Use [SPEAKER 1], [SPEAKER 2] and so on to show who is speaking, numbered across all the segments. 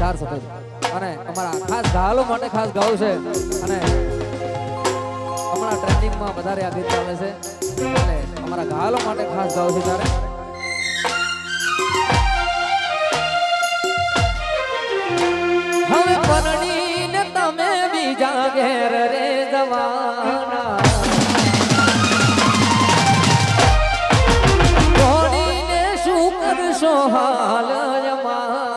[SPEAKER 1] ચાર સફેદ અને અમારા ખાસ ગાલો માટે ખાસ ગાવ છે. અને હમણાં ટ્રેન્ડિંગમાં વધારે આ ગીત ચાલે છે. અને અમારા ગાલો માટે ખાસ ગાવ છે ત્યારે. પરણીને તમે બીજા ઘેર રે જવાના. શું કરશો હાલ જમા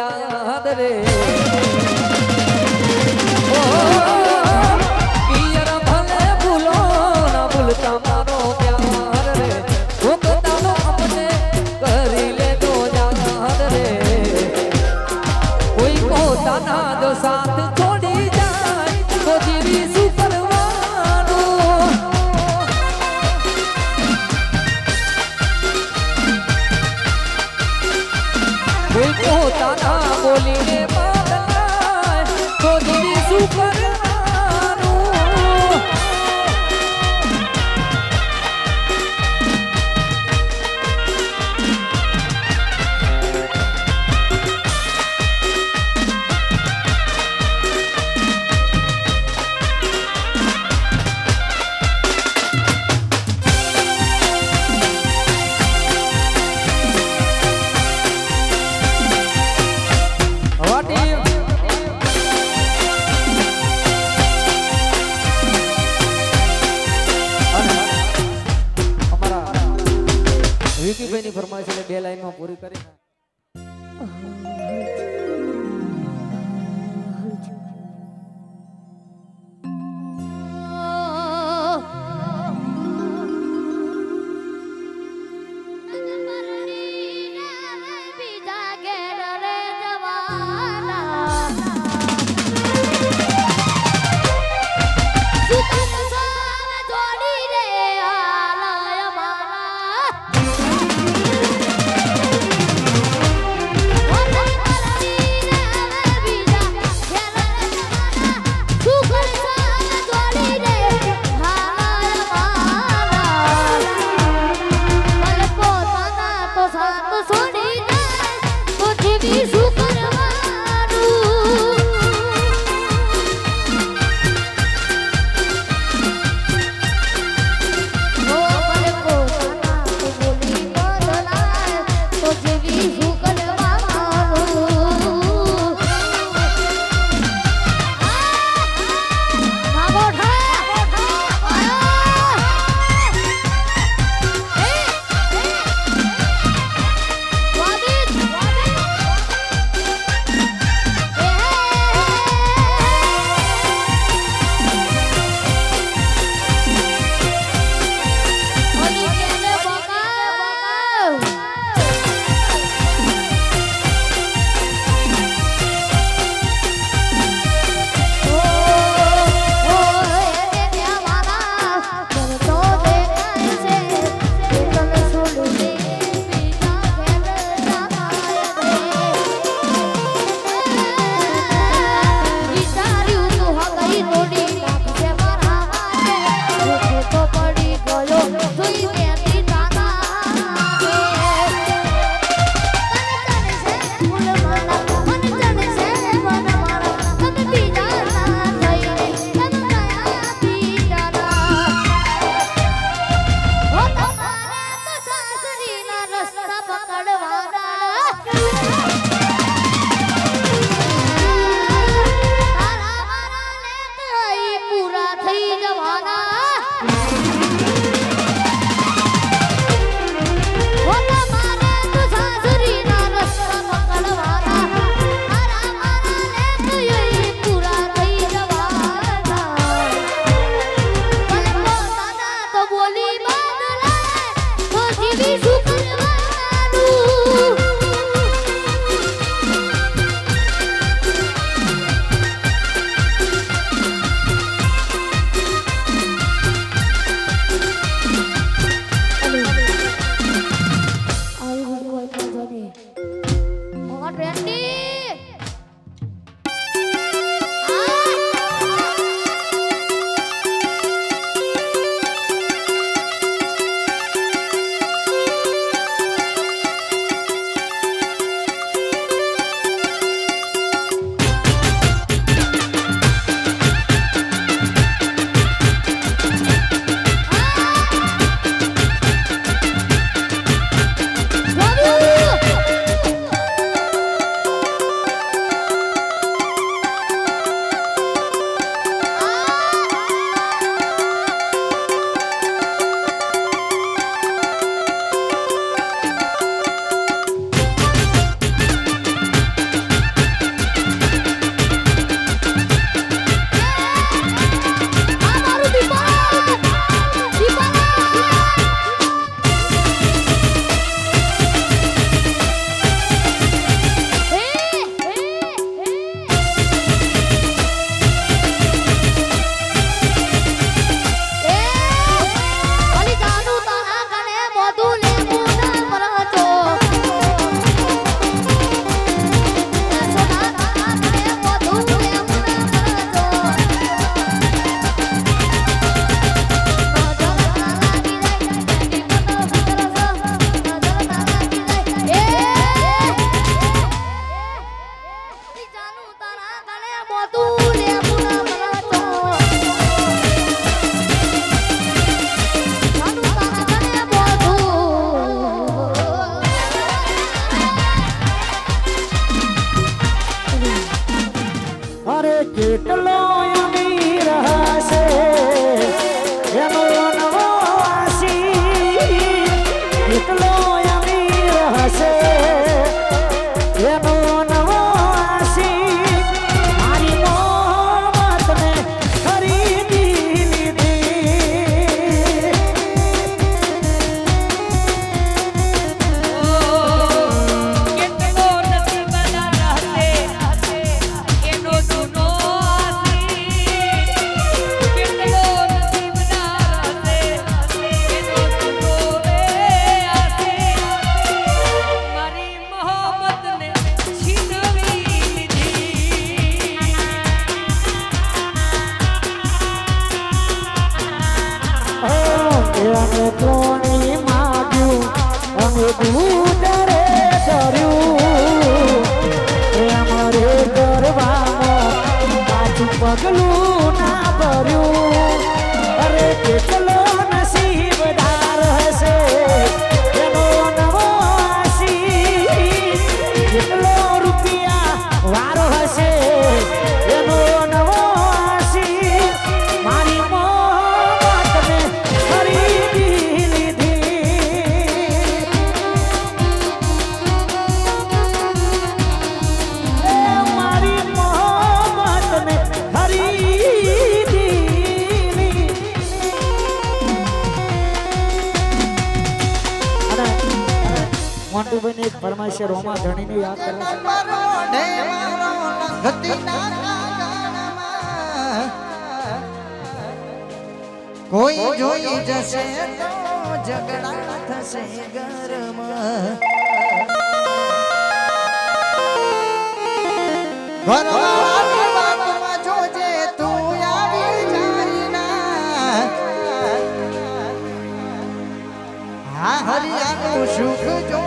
[SPEAKER 1] યાદ રે. કોઈ પોતાના બોલીને
[SPEAKER 2] i'm not
[SPEAKER 3] અમે કોણી માગ્યું અમે દૂધરે ધર્યું એ અમારે કરવાનું પાછું પગલું ના ભર્યું ફરમાય છે રોમા ધણીને યાદ
[SPEAKER 4] કરવા કોઈ જોઈ જશે તો ઝઘડા થશે ઘરમાં. હરિયાનું સુખ જો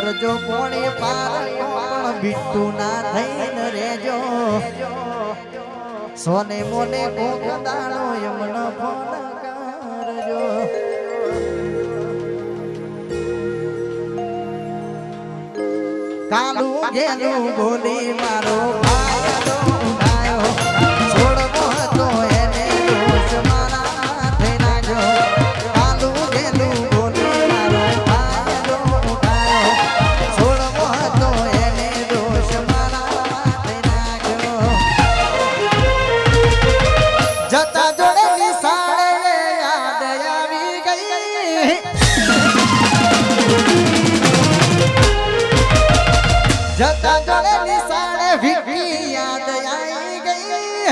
[SPEAKER 4] કરજો કોળી પાર પણ બીટુ ના થઈને રેજો સોને મોને કોક દાડો ફોન કરજો. કાલુ ગેલું બોલી મારો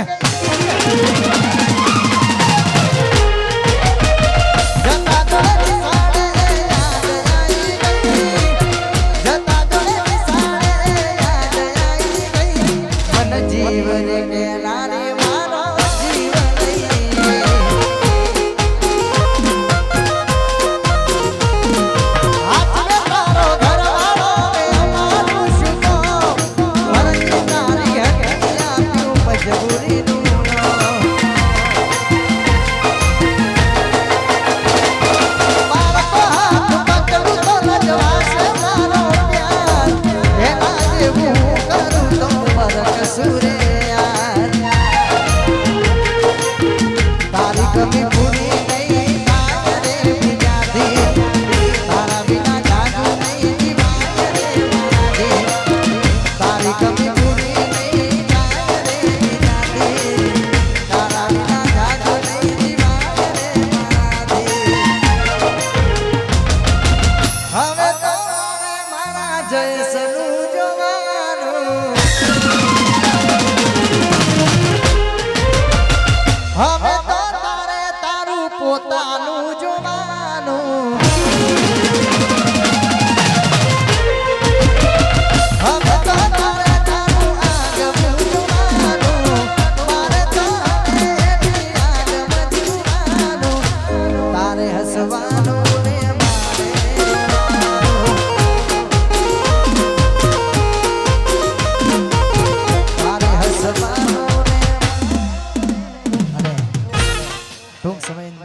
[SPEAKER 4] ね。